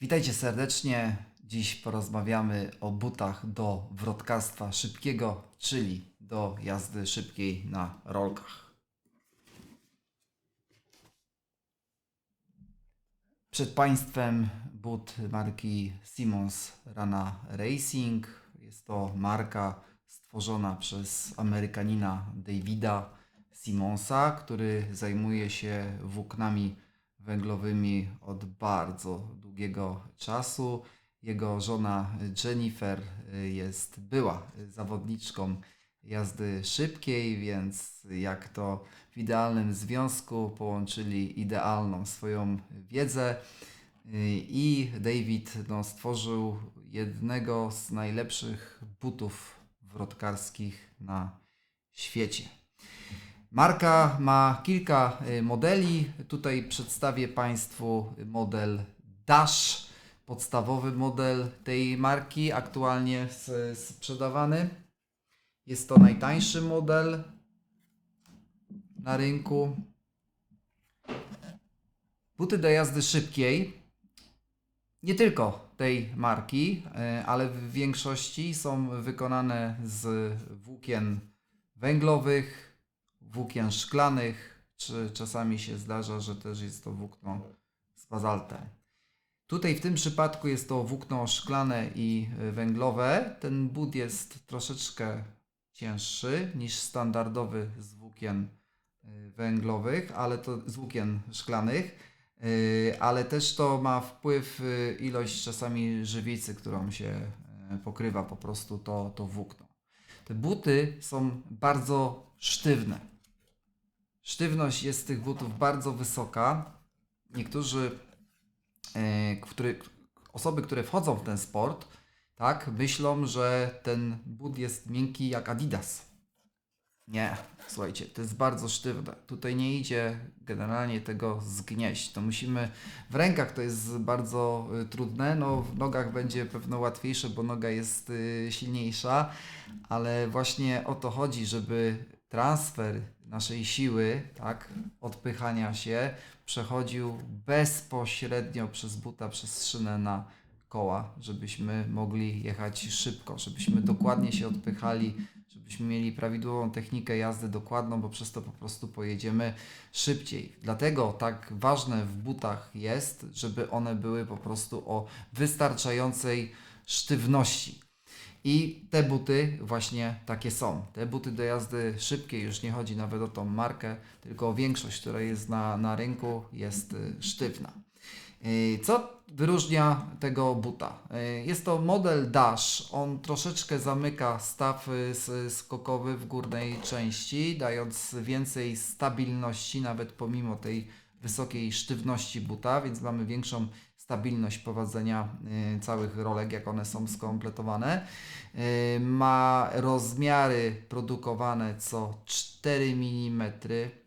Witajcie serdecznie. Dziś porozmawiamy o butach do wrotkarstwa szybkiego, czyli do jazdy szybkiej na rolkach. Przed Państwem but marki Simmons Rana Racing. Jest to marka stworzona przez Amerykanina Davida Simmonsa, który zajmuje się włóknami węglowymi od bardzo długiego czasu. Jego żona Jennifer y, jest była zawodniczką jazdy szybkiej, więc jak to w idealnym związku połączyli idealną swoją wiedzę y, i David no, stworzył jednego z najlepszych butów wrotkarskich na świecie. Marka ma kilka y, modeli. Tutaj przedstawię Państwu model Dash, podstawowy model tej marki, aktualnie sprzedawany. Jest to najtańszy model na rynku. Buty do jazdy szybkiej. Nie tylko tej marki, y, ale w większości są wykonane z włókien węglowych, włókien szklanych, czy czasami się zdarza, że też jest to włókno z bazaltem. Tutaj w tym przypadku jest to włókno szklane i y, węglowe. Ten but jest troszeczkę cięższy niż standardowy z włókien y, węglowych, ale to z włókien szklanych, y, ale też to ma wpływ ilość czasami żywicy, którą się pokrywa po prostu to, to włókno. Te buty są bardzo sztywne. Sztywność jest tych butów bardzo wysoka. Niektórzy, e, które, osoby, które wchodzą w ten sport, tak, myślą, że ten but jest miękki jak Adidas. Nie, słuchajcie, to jest bardzo sztywne. Tutaj nie idzie generalnie tego zgnieść. To musimy w rękach to jest bardzo y, trudne. No, w nogach będzie pewno łatwiejsze, bo noga jest y, silniejsza, ale właśnie o to chodzi, żeby transfer naszej siły, tak, odpychania się przechodził bezpośrednio przez buta, przez szynę na koła, żebyśmy mogli jechać szybko, żebyśmy dokładnie się odpychali, żebyśmy mieli prawidłową technikę jazdy dokładną, bo przez to po prostu pojedziemy szybciej. Dlatego tak ważne w butach jest, żeby one były po prostu o wystarczającej sztywności. I te buty właśnie takie są. Te buty do jazdy szybkiej, już nie chodzi nawet o tą markę, tylko większość, która jest na, na rynku, jest y, sztywna. Y, Co wyróżnia tego buta? Y, Jest to model Dash. On troszeczkę zamyka staw skokowy w górnej części, dając więcej stabilności, nawet pomimo tej wysokiej sztywności buta, więc mamy większą stabilność prowadzenia y, całych rolek, jak one są skompletowane. Y, Ma rozmiary produkowane co 4 mm.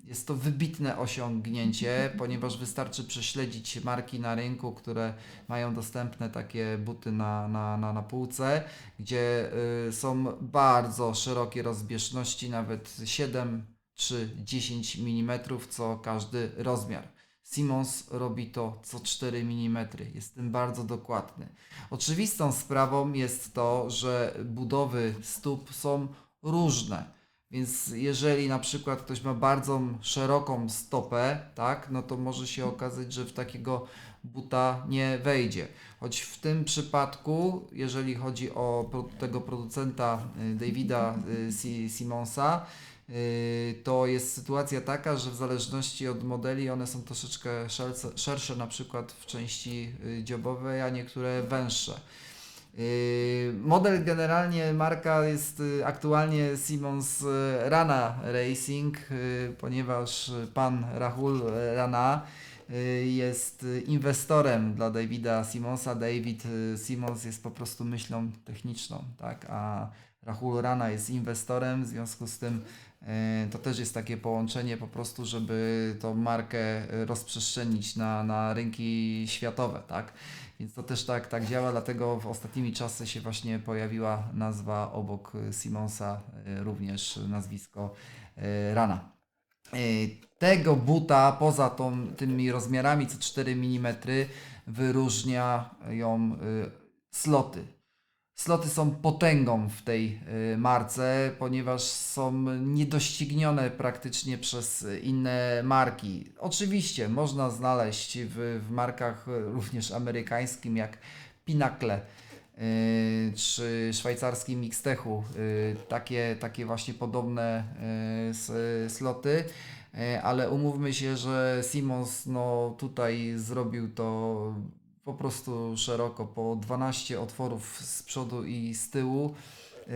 Jest to wybitne osiągnięcie, ponieważ wystarczy prześledzić marki na rynku, które mają dostępne takie buty na, na, na, na półce, gdzie y, są bardzo szerokie rozbieżności, nawet 7 czy 10 mm, co każdy rozmiar. Simmons robi to co 4 mm. Jest tym bardzo dokładny. Oczywistą sprawą jest to, że budowy stóp są różne. Więc jeżeli na przykład ktoś ma bardzo szeroką stopę, tak, no to może się okazać, że w takiego buta nie wejdzie. Choć w tym przypadku, jeżeli chodzi o tego producenta y, Davida y, Si- Simonsa, to jest sytuacja taka, że w zależności od modeli one są troszeczkę szersze, na przykład w części y, dziobowej, a niektóre węższe. Yy, Model generalnie marka jest y, aktualnie Simmons y, Rana Racing, y, ponieważ pan Rahul Rana y, jest y, inwestorem dla Davida Simmonsa. David y, Simmons jest po prostu myślą techniczną, tak? a Rahul Rana jest inwestorem, w związku z tym y, to też jest takie połączenie po prostu, żeby tą markę y, rozprzestrzenić na, na rynki światowe, tak? Więc to też tak, tak działa, dlatego w ostatnimi czasy się właśnie pojawiła nazwa obok Simonsa, y, również nazwisko Rana. Tego buta poza tą, tymi rozmiarami co 4 mm wyróżnia ją sloty. Sloty są potęgą w tej y, marce, ponieważ są niedoścignione praktycznie przez inne marki. Oczywiście można znaleźć w, w markach również amerykańskim jak Pinnacle y, czy szwajcarski Mixtechu y, takie, takie właśnie podobne y, sloty. Ale umówmy się, że Simons no, tutaj zrobił to po prostu szeroko, po 12 otworów z przodu i z tyłu. Yy,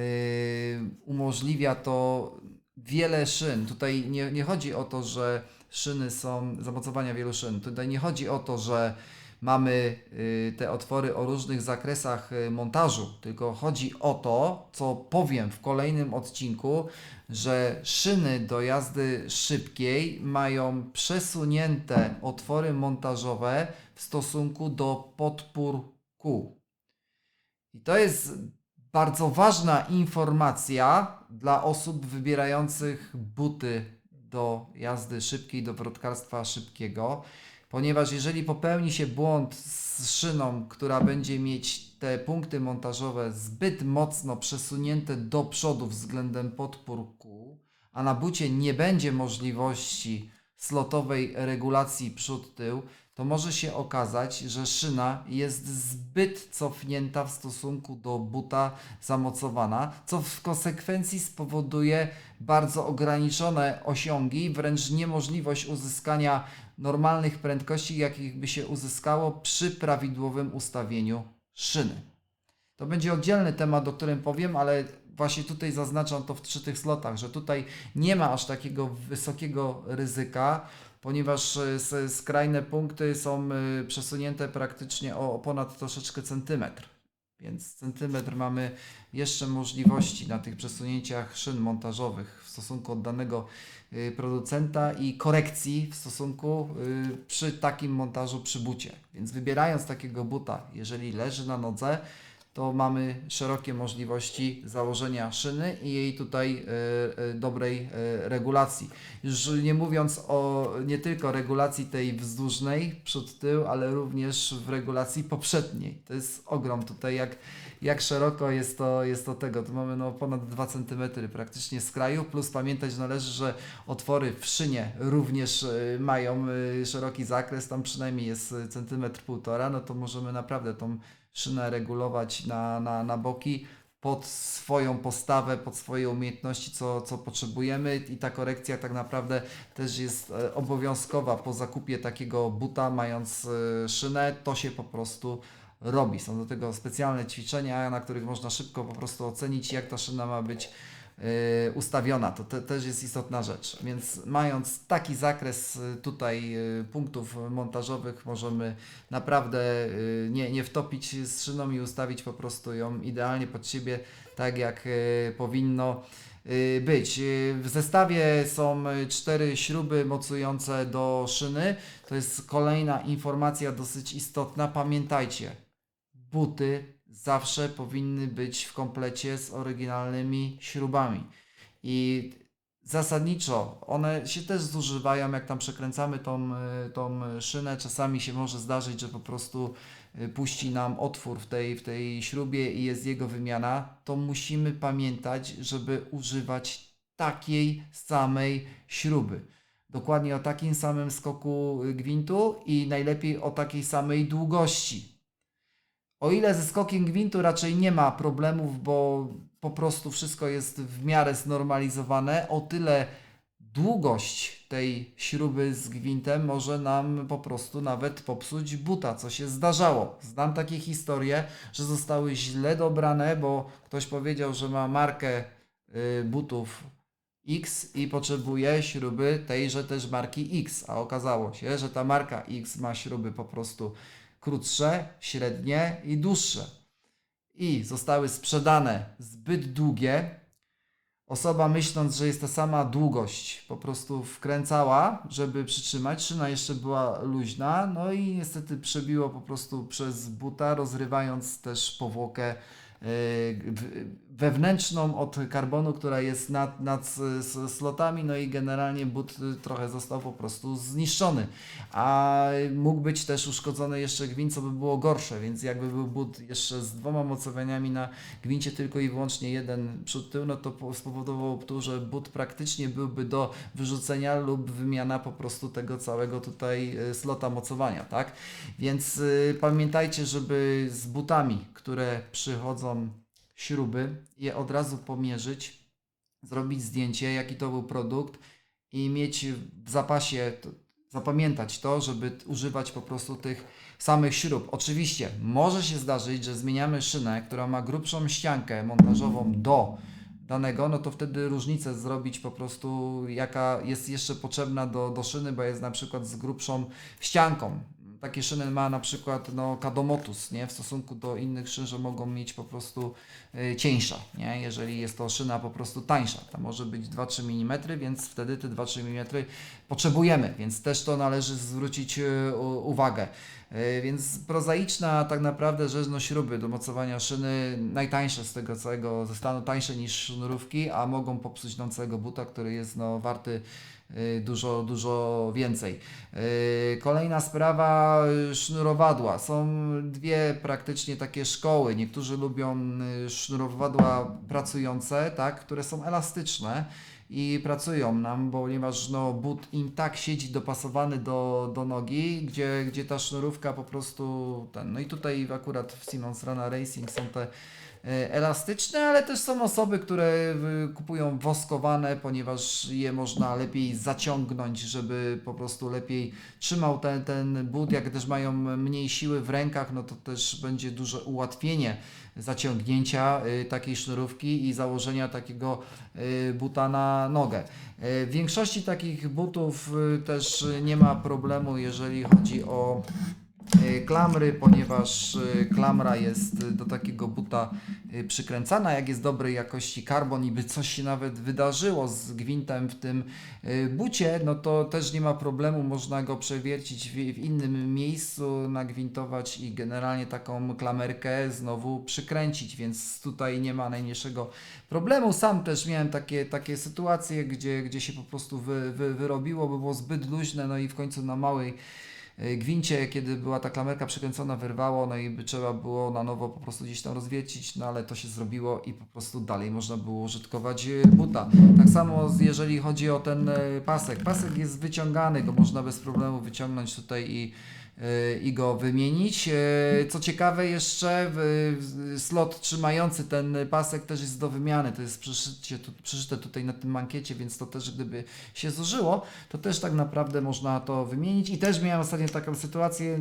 umożliwia to wiele szyn. Tutaj nie, nie chodzi o to, że szyny są, zamocowania wielu szyn. Tutaj nie chodzi o to, że mamy yy, te otwory o różnych zakresach yy, montażu, tylko chodzi o to, co powiem w kolejnym odcinku, że szyny do jazdy szybkiej mają przesunięte otwory montażowe w stosunku do podpór kół. I to jest bardzo ważna informacja dla osób wybierających buty do jazdy szybkiej, do wrotkarstwa szybkiego, ponieważ jeżeli popełni się błąd z szyną, która będzie mieć te punkty montażowe zbyt mocno przesunięte do przodu względem podpór kół, a na bucie nie będzie możliwości slotowej regulacji przód-tył, to może się okazać, że szyna jest zbyt cofnięta w stosunku do buta zamocowana, co w konsekwencji spowoduje bardzo ograniczone osiągi, wręcz niemożliwość uzyskania normalnych prędkości, jakich by się uzyskało przy prawidłowym ustawieniu szyny. To będzie oddzielny temat, o którym powiem, ale właśnie tutaj zaznaczam to w trzy tych slotach, że tutaj nie ma aż takiego wysokiego ryzyka, ponieważ e, skrajne punkty są e, przesunięte praktycznie o ponad troszeczkę centymetr. Więc centymetr mamy jeszcze możliwości na tych przesunięciach szyn montażowych w stosunku od danego y, producenta i korekcji w stosunku y, przy takim montażu przy bucie. Więc wybierając takiego buta, jeżeli leży na nodze, to mamy szerokie możliwości założenia szyny i jej tutaj y, y, dobrej y, regulacji. Już nie mówiąc o nie tylko regulacji tej wzdłużnej przód tył, ale również w regulacji poprzedniej. To jest ogrom tutaj jak jak szeroko jest to, jest to tego. Tu mamy no ponad 2 cm praktycznie z kraju, plus pamiętać należy, że otwory w szynie również mają szeroki zakres, tam przynajmniej jest centymetr półtora, no to możemy naprawdę tą szynę regulować na, na, na boki pod swoją postawę, pod swoje umiejętności, co, co potrzebujemy i ta korekcja tak naprawdę też jest e, obowiązkowa po zakupie takiego buta, mając e, szynę, to się po prostu robi. Są do tego specjalne ćwiczenia, na których można szybko po prostu ocenić, jak ta szyna ma być ustawiona. To te, też jest istotna rzecz. Więc mając taki zakres e, tutaj e, punktów montażowych, możemy naprawdę nie, nie wtopić z szyną i ustawić po prostu ją idealnie pod siebie, tak jak powinno y, być. Y, W zestawie są y, cztery śruby mocujące do szyny. To jest kolejna informacja dosyć istotna. Pamiętajcie, buty zawsze powinny być w komplecie z oryginalnymi śrubami. I zasadniczo one się też zużywają, jak tam przekręcamy tą, y, tą szynę. Czasami się może zdarzyć, że po prostu y, puści nam otwór w tej, w tej śrubie i jest jego wymiana, to musimy pamiętać, żeby używać takiej samej śruby. Dokładnie o takim samym skoku y, gwintu i najlepiej o takiej samej długości. O ile ze skokiem gwintu raczej nie ma problemów, bo po prostu wszystko jest w miarę znormalizowane, o tyle długość tej śruby z gwintem może nam po prostu nawet popsuć buta, co się zdarzało. Znam takie historie, że zostały źle dobrane, bo ktoś powiedział, że ma markę y, butów X i potrzebuje śruby tejże też marki X, a okazało się, że ta marka X ma śruby po prostu krótsze, średnie i dłuższe. I zostały sprzedane zbyt długie. Osoba myśląc, że jest ta sama długość, po prostu wkręcała, żeby przytrzymać. Szyna jeszcze była luźna, no i niestety przebiło po prostu przez buta, rozrywając też powłokę wewnętrzną od karbonu, która jest nad, nad slotami, no i generalnie but y, trochę został po prostu zniszczony. A mógł być też uszkodzony jeszcze gwint, co by było gorsze, więc jakby był but jeszcze z dwoma mocowaniami na gwincie tylko i wyłącznie jeden przód tył, no to po- spowodowało to, że but praktycznie byłby do wyrzucenia lub wymiana po prostu tego całego tutaj y, slota mocowania, tak? Więc y, pamiętajcie, żeby z butami, które przychodzą śruby, je od razu pomierzyć, zrobić zdjęcie, jaki to był produkt i mieć w zapasie, zapamiętać to, żeby używać po prostu tych samych śrub. Oczywiście może się zdarzyć, że zmieniamy szynę, która ma grubszą ściankę montażową do danego, no to wtedy różnicę zrobić po prostu, jaka jest jeszcze potrzebna do, do szyny, bo jest na przykład z grubszą ścianką. Takie szyny ma na przykład no, Kadomotus, nie? W stosunku do innych szyn, że mogą mieć po prostu y, cieńsza, nie? Jeżeli jest to szyna po prostu tańsza. To może być 2-3 mm, więc wtedy te 2-3 mm potrzebujemy, więc też to należy zwrócić u- uwagę. Y, Więc prozaiczna tak naprawdę rzecz, no śruby do mocowania szyny, najtańsze z tego całego zestawu, tańsze niż sznurówki, a mogą popsuć nam całego buta, który jest no warty y, dużo, dużo więcej. Kolejna sprawa, sznurowadła. Są dwie praktycznie takie szkoły. Niektórzy lubią sznurowadła pracujące, tak, które są elastyczne i pracują nam, ponieważ no, but im tak siedzi dopasowany do, do nogi, gdzie, gdzie ta sznurówka po prostu ten. No i tutaj akurat w Simmons Rana Racing są te elastyczne, ale też są osoby, które kupują woskowane, ponieważ je można lepiej zaciągnąć, żeby po prostu lepiej trzymał ten, ten but, jak też mają mniej siły w rękach, no to też będzie duże ułatwienie zaciągnięcia y, takiej sznurówki i założenia takiego y, buta na nogę. W większości takich butów też nie ma problemu, jeżeli chodzi o klamry, ponieważ y, klamra jest do takiego buta y, przykręcana, jak jest dobrej jakości karbon i by coś się nawet wydarzyło z gwintem w tym bucie, no to też nie ma problemu, można go przewiercić w, w innym miejscu, nagwintować i generalnie taką klamerkę znowu przykręcić, więc tutaj nie ma najmniejszego problemu. Sam też miałem takie, takie sytuacje, gdzie, gdzie się po prostu wy, wy, wyrobiło, by było zbyt luźne, no i w końcu na małej gwincie, kiedy była ta klamerka przykręcona, wyrwało, no i by trzeba było na nowo po prostu gdzieś tam rozwiecić, no ale to się zrobiło i po prostu dalej można było użytkować y, buta. Tak samo jeżeli chodzi o ten y, pasek. Pasek jest wyciągany, go można bez problemu wyciągnąć tutaj i y, i go wymienić. Y, Co ciekawe jeszcze, slot trzymający ten pasek też jest do wymiany. To jest przyszycie, tu, przyszyte tutaj na tym mankiecie, więc to też gdyby się zużyło, to też tak naprawdę można to wymienić. I też miałem ostatnio taką sytuację,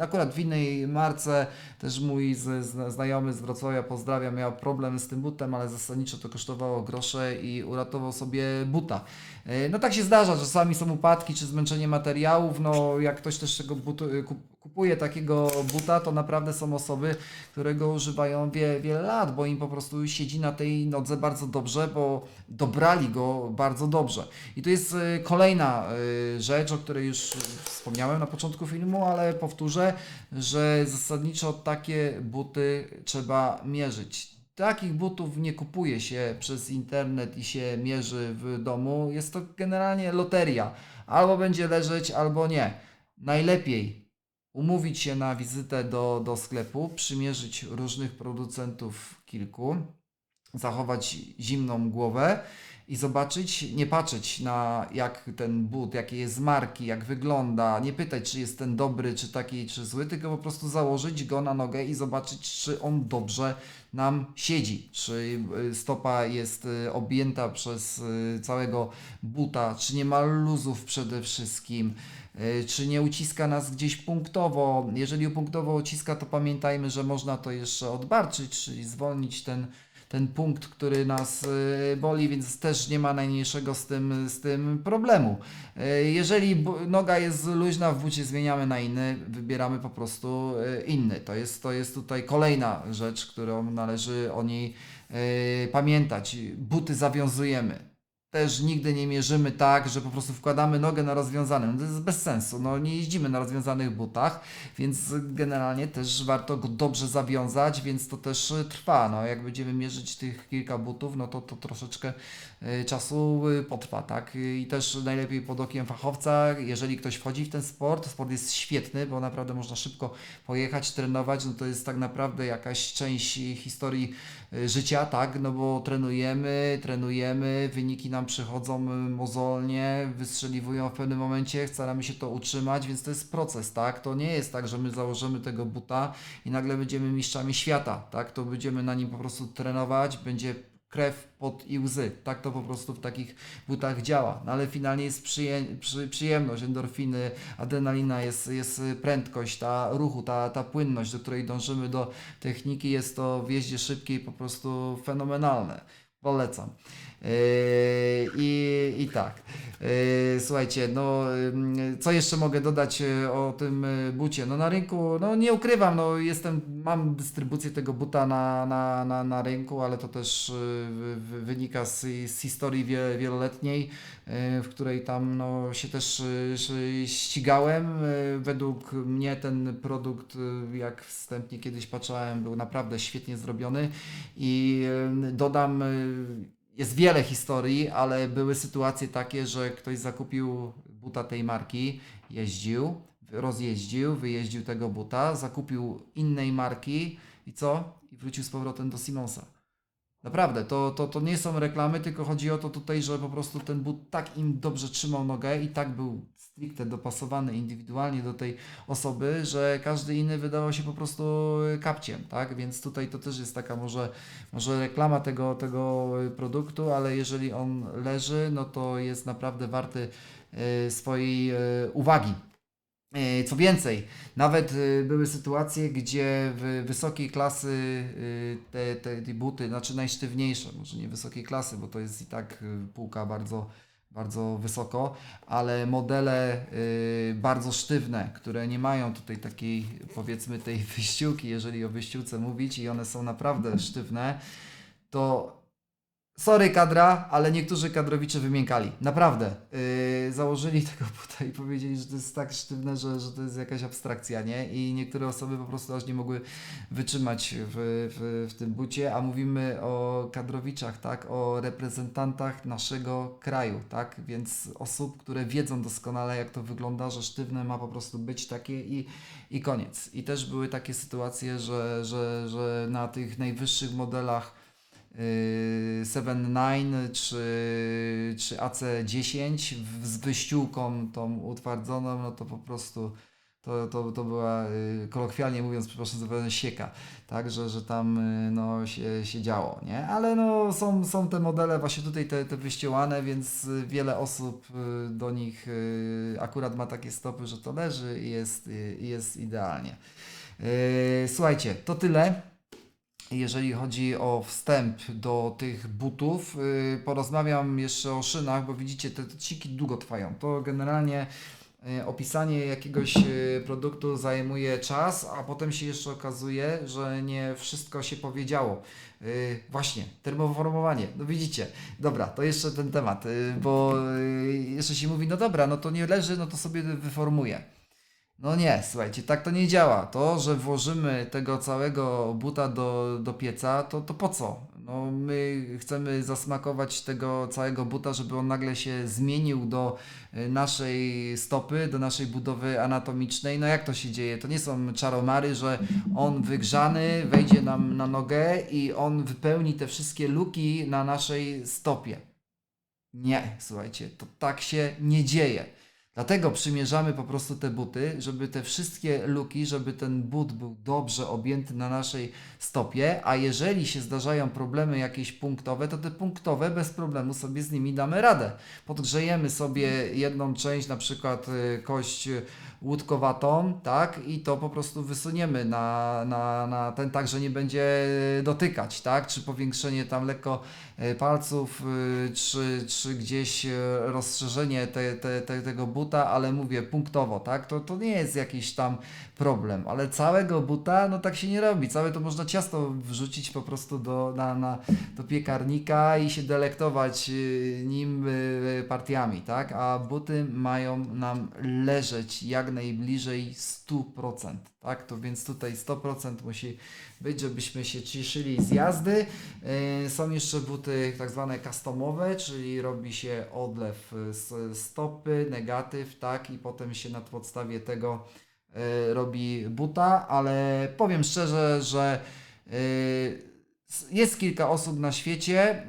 akurat w innej marce, też mój z, z, znajomy z Wrocławia, pozdrawiam, miał problem z tym butem, ale zasadniczo to kosztowało grosze i uratował sobie buta. E, No tak się zdarza, czasami są upadki czy zmęczenie materiałów, no jak ktoś też tego kup- kupuje takiego buta, to naprawdę są osoby, które go używają wie, wiele lat, bo im po prostu siedzi na tej nodze bardzo dobrze, bo dobrali go bardzo dobrze. I to jest e, kolejna e, rzecz, o której już wspomniałem na początku filmu, ale powtórzę, że zasadniczo takie buty trzeba mierzyć. Takich butów nie kupuje się przez internet i się mierzy w domu. Jest to generalnie loteria. Albo będzie leżeć, albo nie. Najlepiej umówić się na wizytę do, do sklepu, przymierzyć różnych producentów kilku, zachować zimną głowę i zobaczyć, nie patrzeć na jak ten but, jakie jest marki, jak wygląda, nie pytać, czy jest ten dobry, czy taki, czy zły, tylko po prostu założyć go na nogę i zobaczyć, czy on dobrze nam siedzi, czy y, stopa jest y, objęta przez y, całego buta, czy nie ma luzów przede wszystkim, czy nie uciska nas gdzieś punktowo. Jeżeli punktowo uciska, to pamiętajmy, że można to jeszcze odbarczyć, czyli zwolnić ten ten punkt, który nas y, boli, więc też nie ma najmniejszego z tym, z tym problemu. Y, Jeżeli noga jest luźna w bucie, zmieniamy na inny, wybieramy po prostu inny. To jest, to jest tutaj kolejna rzecz, którą należy o niej pamiętać. Buty zawiązujemy. Też nigdy nie mierzymy tak, że po prostu wkładamy nogę na rozwiązanym. To jest bez sensu. No, nie jeździmy na rozwiązanych butach, więc generalnie też warto go dobrze zawiązać, więc to też y, trwa. No, jak będziemy mierzyć tych kilka butów, no to to troszeczkę y, czasu y, potrwa, tak? I też najlepiej pod okiem fachowca, jeżeli ktoś wchodzi w ten sport, sport jest świetny, bo naprawdę można szybko pojechać, trenować, no to jest tak naprawdę jakaś część historii życia, tak? No bo trenujemy, trenujemy, wyniki nam przychodzą mozolnie, wystrzeliwują w pewnym momencie, staramy się to utrzymać, więc to jest proces, tak? To nie jest tak, że my założymy tego buta i nagle będziemy mistrzami świata, tak? To będziemy na nim po prostu trenować, będzie krew, pot i łzy. Tak to po prostu w takich butach działa. No ale finalnie jest przyje, przy, przyjemność, endorfiny, adrenalina, jest, jest prędkość, ta ruchu, ta, ta płynność, do której dążymy do techniki. Jest to w jeździe szybkiej po prostu fenomenalne. Polecam. Yy, I, I tak. Yy, Słuchajcie, no co jeszcze mogę dodać yy, o tym yy, bucie? No na rynku, no nie ukrywam, no jestem, mam dystrybucję tego buta na, na, na, na rynku, ale to też wy- wynika z, z historii wie, wieloletniej, w której tam no, się też ścigałem. Według mnie ten produkt, jak wstępnie kiedyś patrzałem, był naprawdę świetnie zrobiony i dodam jest wiele historii, ale były sytuacje takie, że ktoś zakupił buta tej marki, jeździł, rozjeździł, wyjeździł tego buta, zakupił innej marki i co? I wrócił z powrotem do Simonsa. Naprawdę, to, to, to nie są reklamy, tylko chodzi o to tutaj, że po prostu ten but tak im dobrze trzymał nogę i tak był stricte dopasowany indywidualnie do tej osoby, że każdy inny wydawał się po prostu kapciem, tak? Więc tutaj to też jest taka może, może reklama tego, tego produktu, ale jeżeli on leży, no to jest naprawdę warty e, swojej e, uwagi. E, Co więcej, nawet były sytuacje, gdzie w wysokiej klasy te, te, te buty, znaczy najsztywniejsze, może nie wysokiej klasy, bo to jest i tak półka bardzo, bardzo wysoko, ale modele y, bardzo sztywne, które nie mają tutaj takiej, powiedzmy, tej wyściółki, jeżeli o wyściółce mówić, i one są naprawdę sztywne, to sorry kadra, ale niektórzy kadrowicze wymiękali. Naprawdę. Yy, założyli tego buta i powiedzieli, że to jest tak sztywne, że, że to jest jakaś abstrakcja, nie? I niektóre osoby po prostu aż nie mogły wytrzymać w, w, w tym bucie, a mówimy o kadrowiczach, tak? O reprezentantach naszego kraju, tak? Więc osób, które wiedzą doskonale, jak to wygląda, że sztywne ma po prostu być takie i, i koniec. I też były takie sytuacje, że, że, że na tych najwyższych modelach yy, 7.9 czy, czy AC10 w- z wyściółką tą utwardzoną, no to po prostu to, to, to była, yy, kolokwialnie mówiąc, przepraszam, zupełnie sieka, tak, że, że tam yy, no, się, się działo, nie? Ale no, są, są te modele właśnie tutaj te, te wyściełane, więc wiele osób yy, do nich akurat ma takie stopy, że to leży i jest, i jest idealnie. Słuchajcie, to tyle. Jeżeli chodzi o wstęp do tych butów, yy, porozmawiam jeszcze o szynach, bo widzicie, te odcinki długo trwają. To generalnie yy, opisanie jakiegoś yy, produktu zajmuje czas, a potem się jeszcze okazuje, że nie wszystko się powiedziało. Właśnie, termoformowanie. No widzicie, dobra, to jeszcze ten temat, bo jeszcze się mówi, no dobra, no to nie leży, no to sobie wyformuję. No nie, słuchajcie, tak to nie działa. To, że włożymy tego całego buta do, do pieca, to, to po co? No my chcemy zasmakować tego całego buta, żeby on nagle się zmienił do y, naszej stopy, do naszej budowy anatomicznej. No jak to się dzieje? To nie są czaromary, że on wygrzany wejdzie nam na nogę i on wypełni te wszystkie luki na naszej stopie. Nie, słuchajcie, to tak się nie dzieje. Dlatego przymierzamy po prostu te buty, żeby te wszystkie luki, żeby ten but był dobrze objęty na naszej stopie, a jeżeli się zdarzają problemy jakieś punktowe, to te punktowe bez problemu sobie z nimi damy radę. Podgrzejemy sobie jedną część, na przykład y, kość łódkowatą, tak? I to po prostu wysuniemy na, na, na ten tak, że nie będzie dotykać, tak? Czy powiększenie tam lekko e, palców, y, czy, czy gdzieś e, rozszerzenie te, te, te, tego buta, ale mówię punktowo, tak? To, to nie jest jakiś tam problem, ale całego buta, no tak się nie robi. Całe to można ciasto wrzucić po prostu do, na, na, do piekarnika i się delektować nim partiami, tak? A buty mają nam leżeć jak najbliżej 100%, tak? To więc tutaj 100% musi być, żebyśmy się cieszyli z jazdy. Yy, Są jeszcze buty tak zwane customowe, czyli robi się odlew z stopy, negatyw, tak? I potem się na podstawie tego yy, robi buta, ale powiem szczerze, że yy, jest kilka osób na świecie,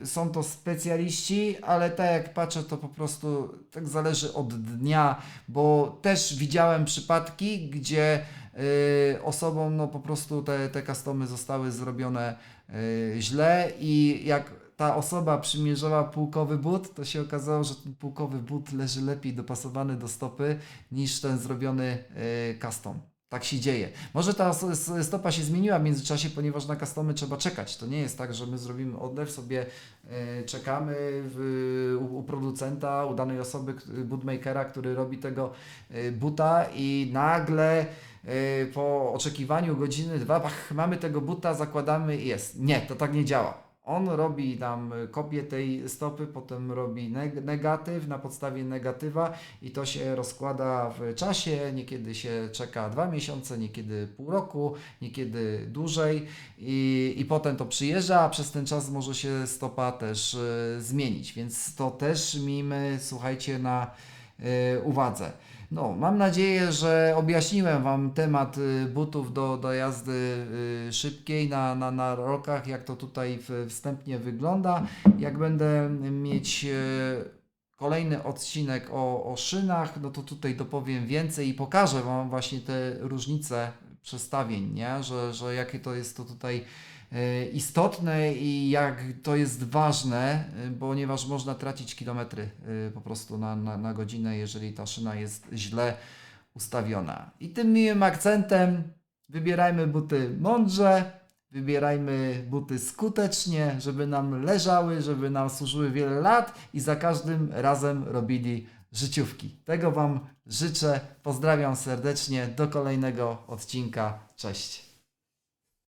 yy, są to specjaliści, ale tak jak patrzę, to po prostu tak zależy od dnia, bo też widziałem przypadki, gdzie yy, osobom no po prostu te, te customy zostały zrobione yy, źle i jak ta osoba przymierzała pułkowy but, to się okazało, że ten pułkowy but leży lepiej dopasowany do stopy niż ten zrobiony yy, custom. Tak się dzieje. Może ta stopa się zmieniła w międzyczasie, ponieważ na customy trzeba czekać. To nie jest tak, że my zrobimy odlew, sobie e, czekamy w, u, u producenta, u danej osoby, bootmakera, który robi tego e, buta i nagle e, po oczekiwaniu godziny, dwa, bach, mamy tego buta, zakładamy i jest. Nie, to tak nie działa. On robi tam e, kopię tej stopy, potem robi neg- negatyw na podstawie negatywa i to się rozkłada w czasie. Niekiedy się czeka dwa miesiące, niekiedy pół roku, niekiedy dłużej i, i potem to przyjeżdża, a przez ten czas może się stopa też e, zmienić, więc to też miejmy, słuchajcie, na e, uwadze. No, mam nadzieję, że objaśniłem Wam temat y, butów do, do jazdy y, szybkiej na, na, na rokach, jak to tutaj wstępnie wygląda. Jak będę mieć y, kolejny odcinek o, o szynach, no to tutaj dopowiem więcej i pokażę Wam właśnie te różnice przestawień, nie? Że, że jakie to jest to tutaj istotne i jak to jest ważne, e, ponieważ można tracić kilometry e, po prostu na, na, na godzinę, jeżeli ta szyna jest źle ustawiona. I tym miłym akcentem wybierajmy buty mądrze, wybierajmy buty skutecznie, żeby nam leżały, żeby nam służyły wiele lat i za każdym razem robili życiówki. Tego Wam życzę. Pozdrawiam serdecznie. Do kolejnego odcinka. Cześć.